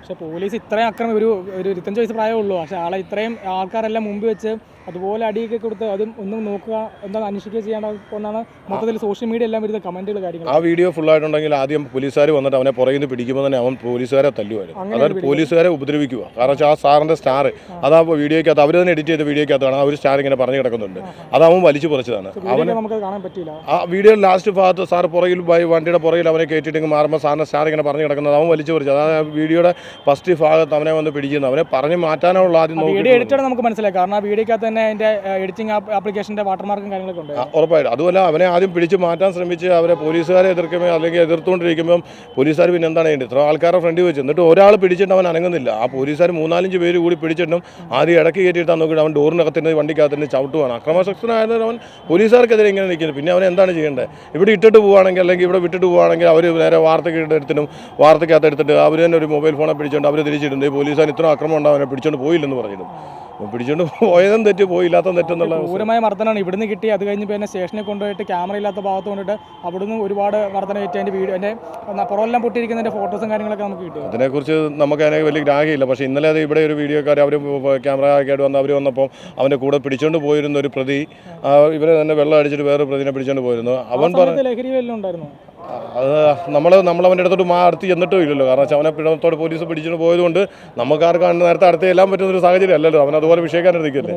പക്ഷെ പോലീസ് ഇത്രയും അക്രമം ഒരു ഒരു ഇരുപത്തഞ്ച് വയസ്സ് പ്രായമുള്ളൂ പക്ഷെ ആളെ ഇത്രയും ആൾക്കാരെല്ലാം മുമ്പ് വെച്ച് അതുപോലെ അടിയൊക്കെ കൊടുത്ത് അതും ഒന്നും നോക്കുക എന്താ അന്വേഷിക്കുക ചെയ്യേണ്ട ഒന്നാണ് മൊത്തത്തിൽ സോഷ്യൽ മീഡിയ എല്ലാം വരുന്ന കമന്റുകൾ കാര്യങ്ങൾ ആ വീഡിയോ ഫുൾ ആയിട്ടുണ്ടെങ്കിൽ ആദ്യം പോലീസുകാർ വന്നിട്ട് അവനെ പുറകിൽ നിന്ന് പിടിക്കുമ്പോൾ തന്നെ അവൻ പോലീസുകാരെ തല്ലുമായിരുന്നു. അതായത് പോലീസുകാരെ ഉപദ്രവിക്കുക. കാരണം വെച്ചാൽ ആ സാറിന്റെ സ്റ്റാർ അതാ വീഡിയോയ്ക്കകത്ത് അവർ തന്നെ എഡിറ്റ് ചെയ്ത വീഡിയോക്കകത്താണ് ആ ഒരു സ്റ്റാർ ഇങ്ങനെ പറഞ്ഞു കിടക്കുന്നുണ്ട്. അത് അവൻ വലിച്ചു പറിച്ചതാണ്. അവന് നമുക്ക് കാണാൻ പറ്റില്ല ആ വീഡിയോ ലാസ്റ്റ് ഭാഗത്ത് സാർ പുറകിൽ വണ്ടിയുടെ പുറകിൽ അവനെ കയറ്റിയിട്ട് മാറുമ്പോൾ സാറിന്റെ സ്റ്റാർ ഇങ്ങനെ പറഞ്ഞു കിടക്കുന്നത് അവൻ വലിച്ചു പറിച്ചു. അതായത് ആ വീഡിയോയുടെ ഫസ്റ്റ് ഭാഗത്ത് അവനെ വന്ന് പിടിക്കുന്നത് അവനെ പറഞ്ഞു മാറ്റാനുള്ള ആദ്യം വീഡിയോ നോക്കി എഡിറ്റഡ് നമുക്ക് മനസ്സിലായി കാരണം ആ വീഡിയോക്കകത്ത് തന്നെ അതിന്റെ എഡിറ്റിംഗ് ആപ്ലിക്കേഷന്റെ വാട്ടർമാർക്കും കാര്യങ്ങളൊക്കെ ഉണ്ട്. ഉറപ്പായിട്ടും. അതുമല്ല അവനെ ആദ്യം പിടിച്ച് മാറ്റാൻ ശ്രമിച്ച് അവരെ പോലീസുകാരെ എതിർക്കുമ്പോൾ അല്ലെങ്കിൽ എതിർത്തുകൊണ്ടിരിക്കുമ്പം പോലീസുകാർ പിന്നെ എന്താണ് ചെയ്യേണ്ടത്? ഇത്ര ആൾക്കാരെ ഫ്രണ്ടിൽ വെച്ച് എന്നിട്ട് ഒരാൾ പിടിച്ചിട്ട് അവൻ അനങ്ങുന്നില്ല. ആ പോലീസുകാർ മൂന്നാലഞ്ച് പേര് കൂടി പിടിച്ചിട്ടും ആദ്യം ഇടയ്ക്ക് കയറ്റിയിട്ടാൽ നോക്കിയിട്ട് അവൻ ഡോറിനകത്തിന് വണ്ടിക്കകത്തിന് ചവിട്ടുവാണ്. അക്രമശക്തനായതുകൊണ്ട് അവൻ പോലീസുകാർക്കെതിരെ ഇങ്ങനെ നിൽക്കുന്നത് പിന്നെ അവൻ എന്താണ് ചെയ്യേണ്ടത്? ഇവിടെ ഇട്ടിട്ട് പോവുകയാണെങ്കിൽ അല്ലെങ്കിൽ ഇവിടെ വിട്ടിട്ട് പോവുകയാണെങ്കിൽ അവർ നേരെ വാർത്തയ്ക്ക് എടുത്തിട്ടും വാർത്തയ്ക്കകത്ത് എടുത്തിട്ട് അവർ തന്നെ ഒരു മൊബൈൽ ഫോണെ പിടിച്ചുകൊണ്ട് അവർ തിരിച്ചിട്ടുണ്ട് പോലീസുകാർ ഇത്ര അക്രമം അവനെ പിടിച്ചുകൊണ്ട് പോയില്ലെന്ന് പറഞ്ഞിരുന്നു പിടിച്ചുകൊണ്ട് പോയതും തെറ്റ് പോയില്ലാത്ത തെറ്റെന്നുള്ള. ക്രൂരമായ മർദ്ദനാണ് ഇവിടുന്ന് കിട്ടി. അത് കഴിഞ്ഞ് പിന്നെ സ്റ്റേഷനിൽ കൊണ്ടുപോയിട്ട് ക്യാമറ ഇല്ലാത്ത ഭാഗത്ത് കൊണ്ടിട്ട് അവിടുന്ന് ഒരുപാട് മർദ്ദനം ഏറ്റ് അതിന്റെ വീഡിയോ എന്റെ പുറമെല്ലാം പൊട്ടിയിരിക്കുന്നതിന്റെ ഫോട്ടോസും കാര്യങ്ങളൊക്കെ നമുക്ക് കിട്ടി. അതിനെക്കുറിച്ച് നമുക്ക് അതിനെ വലിയ ഗ്രാഹ്യമില്ല. പക്ഷേ ഇന്നലെ അത് ഇവിടെ ഒരു വീഡിയോക്കാർ അവർ ക്യാമറ ആക്കിയിട്ട് വന്ന് അവർ വന്നപ്പോൾ അവന്റെ കൂടെ പിടിച്ചുകൊണ്ട് പോയിരുന്ന ഒരു പ്രതി ഇവരെ തന്നെ വെള്ളം അടിച്ചിട്ട് വേറെ പ്രതിനെ പിടിച്ചുകൊണ്ട് പോയിരുന്നു. അവൻ പറഞ്ഞ ലഹരി വല്ലതും ഉണ്ടായിരുന്നു? അത് നമ്മൾ നമ്മൾ അവന്റെ അടുത്തോട്ട് മാ അടുത്ത് ചെന്നിട്ടും ഇല്ലല്ലോ. കാരണം വെച്ചാൽ അവനെ പിഴത്തോടെ പോലീസ് പിടിച്ചുകൊണ്ട് പോയതുകൊണ്ട് നമുക്കാർക്കാണ് നേരത്തെ അടുത്ത് എല്ലാം പറ്റുന്ന ഒരു സാഹചര്യം അല്ലല്ലോ. അവൻ അതുപോലെ വിഷയക്കാരെടുക്കില്ലേ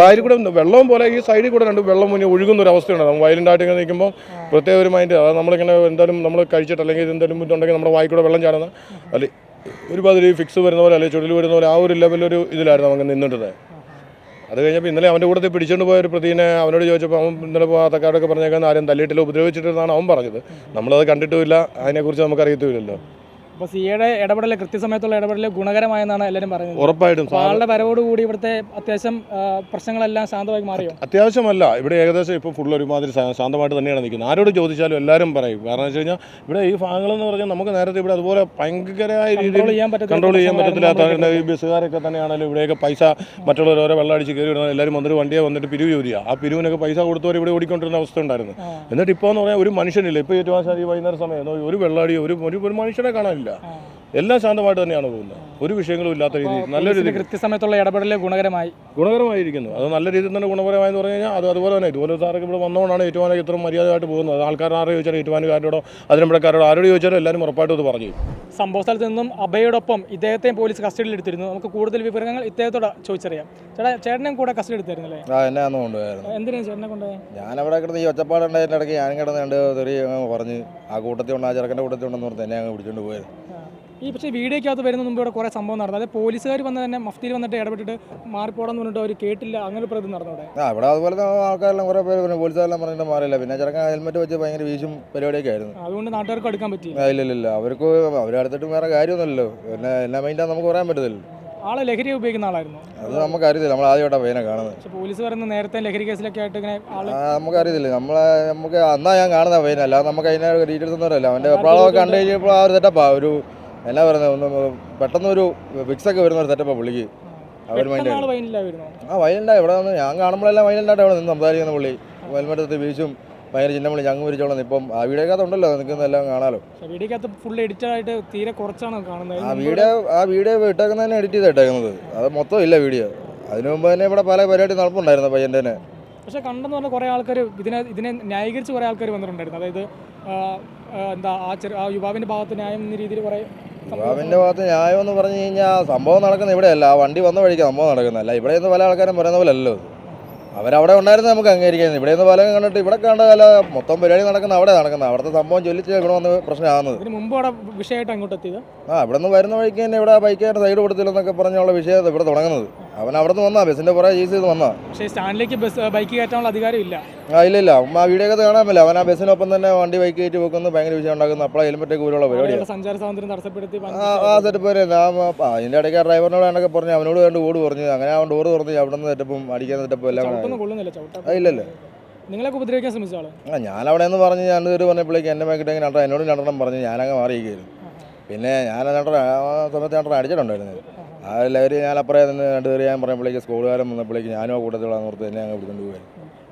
വായിൽ കൂടെ വെള്ളം പോലെ ഈ സൈഡിൽ കൂടെ രണ്ട് വെള്ളം മുന്നേ ഒഴുകുന്ന ഒരു അവസ്ഥയുണ്ട്. നമ്മൾ വയലിന്റെ ആയിട്ട് ഇങ്ങനെ നിൽക്കുമ്പോൾ പ്രത്യേക ഒരു മൈൻഡ് അത് നമ്മളിങ്ങനെ എന്തായാലും നമ്മൾ കഴിച്ചിട്ട് അല്ലെങ്കിൽ എന്തെങ്കിലും ഇതുണ്ടെങ്കിൽ നമ്മുടെ വായിൽ കൂടെ വെള്ളം ചാടുന്ന. അല്ലെ ഒരുപാട് ഫിക്സ് വരുന്ന പോലെ അല്ലെങ്കിൽ ചുഴൽ വരുന്ന പോലെ ആ ഒരു ലെവലൊരു ഇതിലായിരുന്നു നമുക്ക് നിന്നിട്ടത് അത് കഴിഞ്ഞപ്പോൾ ഇന്നലെ അവന്റെ കൂടെ പിടിച്ചുകൊണ്ട് പോയ ഒരു പ്രതിനെ അവനോട് ചോദിച്ചപ്പോൾ അവൻ ഇന്നലെ തക്കാടൊക്കെ പറഞ്ഞേക്കാൻ ആരും തല്ലിയിട്ടില്ല ഉപദ്രവിച്ചിട്ടില്ലെന്നാണ് അവൻ പറഞ്ഞത്. നമ്മളത് കണ്ടിട്ടുമില്ല. അതിനെക്കുറിച്ച് നമുക്ക് നമുക്കറിയത്തുമില്ലല്ലോ. അപ്പോൾ സിയുടെ ഇടപെടൽ കൃത്യസമയത്തുള്ള ഇടപെടൽ ഗുണകരമായെന്നാണ് എല്ലാവരും പറയുന്നത്. ഉറപ്പായിട്ടും ആളുടെ വരവോടുകൂടി ഇവിടുത്തെ അത്യാവശ്യം പ്രശ്നങ്ങളെല്ലാം ശാന്തമായി മാറിയോ? അത്യാവശ്യമല്ല. ഇവിടെ ഏകദേശം ഇപ്പോൾ ഫുൾ ഒരുമാതിരി ശാന്തമായിട്ട് തന്നെയാണ് നിൽക്കുന്നത്. ആരോട് ചോദിച്ചാലും എല്ലാവരും പറയും. കാരണം വെച്ച് കഴിഞ്ഞാൽ ഇവിടെ ഈ ഭാഗങ്ങളെന്ന് പറഞ്ഞാൽ നമുക്ക് നേരത്തെ ഇവിടെ അതുപോലെ ഭയങ്കരമായ രീതിയിൽ കൺട്രോൾ ചെയ്യാൻ പറ്റത്തില്ലാത്ത ഈ ബസ്സുകാരൊക്കെ തന്നെയാണെങ്കിലും ഇവിടെയൊക്കെ പൈസ മറ്റുള്ളവർ ഓരോ വെള്ളം അടിച്ച് കയറി വിടുന്നത് എല്ലാവരും വന്നിട്ട് വണ്ടിയെ വന്നിട്ട് പിരിവ് ചോദിക്കുക. ആ പിരിവിനൊക്കെ പൈസ കൊടുത്തവർ ഇവിടെ ഓടിക്കൊണ്ടിരുന്ന അവസ്ഥ ഉണ്ടായിരുന്നു. എന്നിട്ട് ഇപ്പോൾ എന്ന് പറഞ്ഞാൽ ഒരു മനുഷ്യനില്ല. ഇപ്പോൾ ഏറ്റവും ആശാരി വൈകുന്നേരം സമയം ഒരു വെള്ളാടിയോ ഒരു ഒരു മനുഷ്യനെ കാണാനില്ല. ആ. എല്ലാം ശാന്തമായിട്ട് തന്നെയാണ് പോകുന്നത്. ഒരു വിഷയങ്ങളും ഇല്ലാത്ത രീതിയിൽ നല്ല രീതിയിൽ കൃത്യസമയത്തുള്ള ഇടപെടൽ ഗുണകരമായി. ഗുണകരമായിരിക്കുന്നു. അത് നല്ല രീതിയിൽ തന്നെ ഗുണപരമായെന്ന് പറഞ്ഞു കഴിഞ്ഞാൽ അത് അതുപോലെ തന്നെ ഇതുപോലെ സാറൊക്കെ ഇവിടെ വന്നുകൊണ്ടാണ് ഏറ്റുമാനൊക്കെ ഇത്ര മര്യാദയായിട്ട് പോകുന്നത്. അത് ആൾക്കാർ ആരെ ചോദിച്ചാലും ഏറ്റുമാനുകാരോടോ അതിരമ്പഴക്കാരോടോ ആരോട് ചോദിച്ചാലും എല്ലാവരും ഉറപ്പായിട്ടും അത് പറഞ്ഞു. സംഭവ സ്ഥലത്ത് നിന്നും അഭയോടൊപ്പം ഇദ്ദേഹത്തെയും പോലീസ് കസ്റ്റഡിയിൽ എടുത്തിരുന്നു. നമുക്ക് കൂടുതൽ വിവരങ്ങൾ ഇദ്ദേഹത്തോട് ചോദിച്ചറിയാം. ചേട്ടാ ചേട്ടനെയും കൂടെ കസ്റ്റഡി എടുത്തായിരുന്നല്ലേ ആ എന്നെ അന്ന് കൊണ്ടുപോയായിരുന്നു. എന്തിനാണ് ചേട്ടനെ കൊണ്ടുപോയത് ഞാൻ അവിടെ കിടന്ന് ഈ ഒച്ചപ്പാടുണ്ടായിരുന്ന ഇടയ്ക്ക് ഞാൻ കിടന്ന് രണ്ട് തെറി പറഞ്ഞ് ആ കൂട്ടത്തിൽ ഉണ്ട് ആ ചെറുക്കന്റെ കൂട്ടത്തിൽ ഉണ്ടെന്ന് പറഞ്ഞ് എന്നെ അങ്ങ് പിടിച്ചോണ്ട് പോയത്. ഈ പക്ഷേ വീഡിയോക്കകത്ത് വരുന്ന മുമ്പ് ഇവിടെ കുറേ സംഭവം നടന്നു. അതായത് പോലീസുകാർ വന്ന് തന്നെ മഫ്തിയിൽ വന്നിട്ട് ഇടപെട്ടിട്ട് മാറിപ്പോടാന്ന് പറഞ്ഞിട്ട് അവർ കേട്ടില്ല. അങ്ങനെ ഒരു പ്രതി നടന്നു ആ ഇവിടെ അതുപോലെ തന്നെ ആൾക്കാരെല്ലാം കുറേ പേര് പിന്നെ പോലീസുകാരെല്ലാം പറഞ്ഞിട്ട് മാറിയില്ല. പിന്നെ ചെറുക്കൻ ഹെൽമെറ്റ് വെച്ച് ഭയങ്കര വീശും പരിപാടിയൊക്കെ ആയിരുന്നു. അതുകൊണ്ട് നാട്ടുകാർക്ക് എടുക്കാൻ പറ്റി ഇല്ല ഇല്ല ഇല്ല. അവർക്ക് അവരടുത്തിട്ട് വേറെ കാര്യമൊന്നുമല്ലോ പിന്നെ എല്ലാ മൈൻഡാണ് നമുക്ക് പറയാൻ പറ്റത്തില്ല ആളെ ലഹരി ഉപയോഗിക്കുന്ന ആളായിരുന്നു. അത് നമുക്ക് അറിയത്തില്ല. നമ്മൾ ആദ്യമായിട്ടാണ് പയ്യനെ കാണുന്നത്. പക്ഷേ പോലീസ് പറയുന്ന നേരത്തെ ലഹരി കേസിലൊക്കെ ആയിട്ട് ഇങ്ങനെ നമുക്ക് അറിയത്തില്ല നമ്മളെ നമുക്ക് അന്നാ ഞാൻ കാണുന്ന പയ്യനല്ല നമുക്ക് അതിനെ ഡീറ്റെയിൽസ് ഒന്നും അറിയില്ല. അവന്റെ എപ്പോഴൊക്കെ കണ്ടു കഴിഞ്ഞപ്പോൾ ആ ഒരു തെറ്റപ്പാ ഒരു എന്നാ പറയുന്നത് ഒന്ന് പെട്ടെന്നൊരു ഫിക്സ് ഒക്കെ വരുന്ന ഒരു സെറ്റപ്പാ പുള്ളിക്ക്. അവർ മൈൻഡ് ആ വയലുണ്ടായി ഇവിടെ വന്ന് ഞാൻ കാണുമ്പോഴെല്ലാം വയലുണ്ടായിട്ട് അവിടെ നിന്ന് സംസാരിക്കുന്ന പുള്ളി. വയൽമറ്റത്ത് വീശും ഭയങ്കര ചിന്ന പുള്ളി ഞങ്ങൾ വിരിച്ചോളാം. ഇപ്പം ആ വീഡിയോക്കകത്ത് ഉണ്ടല്ലോ നിൽക്കുന്നതെല്ലാം കാണാലോ. പക്ഷേ വീഡിയോക്കകത്ത് ഫുൾ തീരെ കുറച്ചാണ് കാണുന്നത്. ആ വീഡിയോ ആ വീഡിയോ ഇട്ടേക്കുന്നതന്നെ എഡിറ്റ് ചെയ്ത് ഇട്ടേക്കുന്നത്. അത് മൊത്തം ഇല്ല വീഡിയോ. അതിനു മുമ്പ് തന്നെ ഇവിടെ പല പരിപാടി നടപ്പുണ്ടായിരുന്നു പയ്യന്റെ തന്നെ പക്ഷെ കണ്ടെന്ന് പറഞ്ഞാൽ കുറേ ആൾക്കാർ ഇതിനെ ഇതിനെ ന്യായീകരിച്ച് കുറേ ആൾക്കാർ വന്നിട്ടുണ്ടായിരുന്നു. അതായത് എന്താ ആ ചെറു ആ യുവാവിന്റെ ഭാഗത്ത് ന്യായം എന്ന രീതിയിൽ കുറേ യുവാവിന്റെ ഭാഗത്ത് ന്യായം എന്ന് പറഞ്ഞു കഴിഞ്ഞാൽ സംഭവം നടക്കുന്ന ഇവിടെയല്ല. ആ വണ്ടി വന്ന വഴിക്ക് സംഭവം നടക്കുന്നതല്ല. ഇവിടെ നിന്ന് പല ആൾക്കാരും പറയുന്ന പോലെ അല്ലല്ലോ അവരവിടെ ഉണ്ടായിരുന്നത് നമുക്ക് അംഗീകരിക്കുന്നത് ഇവിടെ നിന്ന് പലരും കണ്ടിട്ട് ഇവിടെ കണ്ട കല മൊത്തം പരിപാടി നടക്കുന്ന അവിടെ നടക്കുന്നത് അവിടുത്തെ സംഭവം ചൊല്ലിച്ച് ഇവിടെ വന്ന് പ്രശ്നമാകുന്നത്. ഇതിന് മുമ്പ് അവിടെ വിഷയമായിട്ട് അങ്ങോട്ട് എത്തിയത് ആ ഇവിടെ നിന്ന് വരുന്ന വഴിക്ക് തന്നെ ഇവിടെ ബൈക്കായിട്ട് സൈഡ് കൊടുത്തില്ലെന്നൊക്കെ പറഞ്ഞുള്ള വിഷയം ഇവിടെ തുടങ്ങുന്നത്. അവൻ അവിടെ നിന്ന് വന്നാ ബസ്സിന്റെ പുറകെ ചീസ് ചെയ്ത് വന്നാ. പക്ഷേ സ്റ്റാൻഡിലേക്ക് ബസ് ബൈക്ക് കയറ്റാനുള്ള അധികാരം ഇല്ല ആ ഇല്ല ഇല്ല ആ വീഡിയോക്കകത്ത് കാണാൻ പറ്റില്ല അവൻ ആ ബസ്സിനൊപ്പം തന്നെ വണ്ടി ബൈക്ക് കയറ്റി വെക്കുന്നത് ഭയങ്കര വിഷയം ഉണ്ടാക്കുന്നു. അപ്പോഴാണ് ഹെൽമെറ്റൊക്കെ പോലുള്ള പരിപാടിയാണ് അവിടെയുള്ള സഞ്ചാര സ്വാതന്ത്ര്യം തടസ്സപ്പെടുത്തി ആ സെറ്റപ്പ് വരെ. അതിന്റെ ഇടയ്ക്ക് ആ ഡ്രൈവറിനോട് എന്നൊക്കെ പറഞ്ഞു അവനോട് കണ്ട് ഓട് പറഞ്ഞു അങ്ങനെ അവൻ ഡോറ് തുറന്ന് അവിടെ നിന്ന് സെറ്റപ്പും അടിക്കാൻ സെറ്റപ്പും എല്ലാം ഇല്ലല്ലേ. നിങ്ങളൊക്കെ ഉപദ്രവിക്കാൻ ശ്രമിച്ചാളോ ആ ഞാൻ അവിടെ നിന്ന് പറഞ്ഞ് ഞാൻ ഒരു പറഞ്ഞപ്പോഴേക്ക് എന്നെ മേക്കിട്ട് ഇങ്ങനെ രണ്ടെണ്ണം എന്നോട് രണ്ടെണ്ണം പറഞ്ഞ് ഞാനങ്ങ് മാറിയിരിക്കുകയായിരുന്നു. പിന്നെ ഞാൻ രണ്ടെണ്ണം ആ സമയത്ത് രണ്ടെണ്ണം അടിച്ചിട്ടുണ്ടായിരുന്നു ആ ലഹരി ഞാൻ അപ്പുറേ നിന്ന് രണ്ട് കയറി ഞാൻ പറയുമ്പോഴേക്ക് സ്കൂളുകാരൻ വന്നപ്പോഴേക്ക് ഞാനും ആ കൂട്ടത്തിലുള്ള ഓർത്ത് എന്നെ അങ്ങ് പിടിച്ചുകൊണ്ട് പോയി.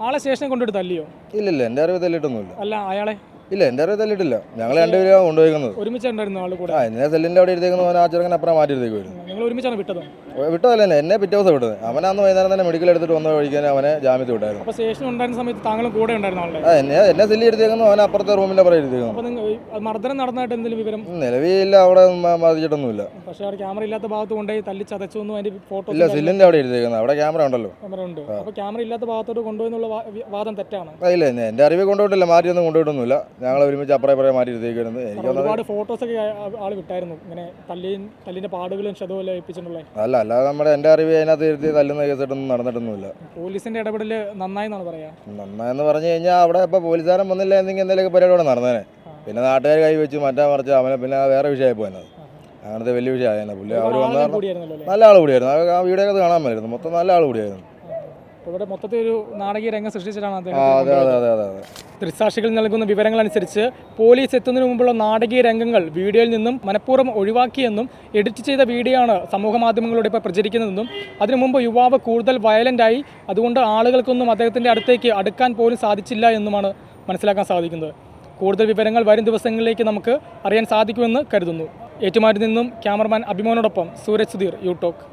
ആളെ സ്റ്റേഷനെ കൊണ്ടുപോയി തല്ലിയോ ഇല്ലില്ല എന്റെ അറിവ് തല്ലിട്ടൊന്നുമില്ല. അല്ല അയാളെ? ഇല്ല എന്റെ അറിവ് തല്ലിട്ടില്ല. ഞങ്ങൾ രണ്ടുപേരും കൊണ്ടുപോയിക്കുന്നത്. ഒരുമിച്ചുണ്ടായിരുന്നു ആൾ കൂടെ? ആ എന്നെ സെല്ലിന്റെ അവിടെ ഇരുത്തേക്കുന്ന ആ ചെറുക്കൻ അപ്പുറം മാറ്റി ഇരുത്തേക്കുമായിരുന്നു നിങ്ങൾ ഒരുമിച്ചാണ് വിട്ടത്. വിട്ടതല്ല എന്നെ പിറ്റേ ദിവസം വിട്ടത്. അവനാന്ന് വൈകുന്നേരം തന്നെ മെഡിക്കൽ എടുത്തിട്ട് വന്ന വഴിക്കാൻ അവനെ ജാമ്യത്തിൽ വിട്ടായിരുന്നു. അപ്പോൾ സ്റ്റേഷനിൽ ഉണ്ടായിരുന്ന സമയത്ത് താങ്കളും കൂടെ ഉണ്ടായിരുന്നു ആളുടെ ആ എന്നെ എന്നെ സില്ലി എടുത്തേക്കുന്നു അവൻ അപ്പുറത്തെ റൂമിന്റെ അപ്പുറം ഇരുത്തേക്കുന്നു അപ്പോൾ നിങ്ങൾ മർദ്ദനം നടന്നതായിട്ട് എന്തെങ്കിലും വിവരം? നിലവിലില്ല അവിടെ മ- ബാധിച്ചിട്ടൊന്നുമില്ല. പക്ഷേ അവിടെ ക്യാമറ ഇല്ലാത്ത ഭാഗത്ത് കൊണ്ടുപോയി തല്ലി ചതച്ചു എന്നും ഫോട്ടോ ഇല്ല സില്ലിന്റെ അവിടെ എടുത്തേക്കുന്നത് അവിടെ ക്യാമറ ഉണ്ടല്ലോ. ക്യാമറ ഉണ്ട്. അപ്പോൾ ക്യാമറ ഇല്ലാത്ത ഭാഗത്തോട്ട് കൊണ്ടുപോയെന്നുള്ള വാ- വി- വാദം തെറ്റാണ്? ആ, ഇല്ല എന്നെ- എന്റെ അറിവ് കൊണ്ടുപോയിട്ടില്ല മാറ്റിയൊന്നും കൊണ്ടുപോയിട്ടൊന്നുമില്ല. ഞങ്ങൾ ഒരുമിച്ച് അപ്പുറം ഇപ്പുറം മാറ്റി ഇരുത്തേക്കുന്നത് എനിക്ക് ഒരുപാട് ഒരുപാട് ഫോട്ടോസൊക്കെ ആൾ വിട്ടായിരുന്നു. ഇങ്ങനെ തല്ലിയും തല്ലിന്റെ പാടുകളും ക്ഷതവും ഏൽപ്പിച്ചിട്ടുള്ള അല്ല അല്ലാതെ നമ്മുടെ എന്റെ അറിവ് അതിനകത്ത് എഴുതി തല്ലുന്ന കേസിട്ടൊന്നും നടന്നിട്ടൊന്നുമില്ല. പോലീസിന്റെ ഇടപെടൽ നന്നായി എന്നാണ് പറയാ? നന്നായെന്ന് പറഞ്ഞു കഴിഞ്ഞാൽ അവിടെ ഇപ്പോൾ പോലീസുകാരൻ വന്നില്ല എന്തെങ്കിലും എന്തെങ്കിലുമൊക്കെ പരിപാടി നടന്നേനെ. പിന്നെ നാട്ടുകാർ കൈ വെച്ചു മാറ്റാൻ മറിച്ച് അവനെ പിന്നെ വേറെ വിഷയമായി പോയത് അങ്ങനത്തെ വലിയ വിഷയമായിരുന്നു പുള്ളി അവർ വന്നാൽ വന്ന നല്ല ആൾ കൂടിയായിരുന്നു. ആ- വീടൊക്കെ വീഡിയോ ഒക്കെ കാണാൻ പറ്റുന്നു മൊത്തം നല്ല ആൾ കൂടിയായിരുന്നു. ഇവിടെ മൊത്തത്തിൽ ഒരു നാടകീയ രംഗം സൃഷ്ടിച്ചിട്ടാണ് അദ്ദേഹം ദൃക്സാക്ഷികൾ നൽകുന്ന വിവരങ്ങൾ അനുസരിച്ച് പോലീസ് എത്തുന്നതിന് മുമ്പുള്ള നാടകീയ രംഗങ്ങൾ വീഡിയോയിൽ നിന്നും മനഃപൂർവം ഒഴിവാക്കിയെന്നും എഡിറ്റ് ചെയ്ത വീഡിയോ ആണ് സമൂഹ മാധ്യമങ്ങളിലൂടെ ഇപ്പോൾ പ്രചരിക്കുന്നതെന്നും അതിനു മുമ്പ് യുവാവ് കൂടുതൽ വയലന്റായി അതുകൊണ്ട് ആളുകൾക്കൊന്നും അദ്ദേഹത്തിന്റെ അടുത്തേക്ക് അടുക്കാൻ പോലും സാധിച്ചില്ല എന്നുമാണ് മനസ്സിലാക്കാൻ സാധിക്കുന്നത്. കൂടുതൽ വിവരങ്ങൾ വരും ദിവസങ്ങളിലേക്ക് നമുക്ക് അറിയാൻ സാധിക്കുമെന്ന് കരുതുന്നു. ഏറ്റുമാരിൽ നിന്നും ക്യാമറമാൻ അഭിമോനോടൊപ്പം സൂരജ് സുധീർ യൂടോക്ക്.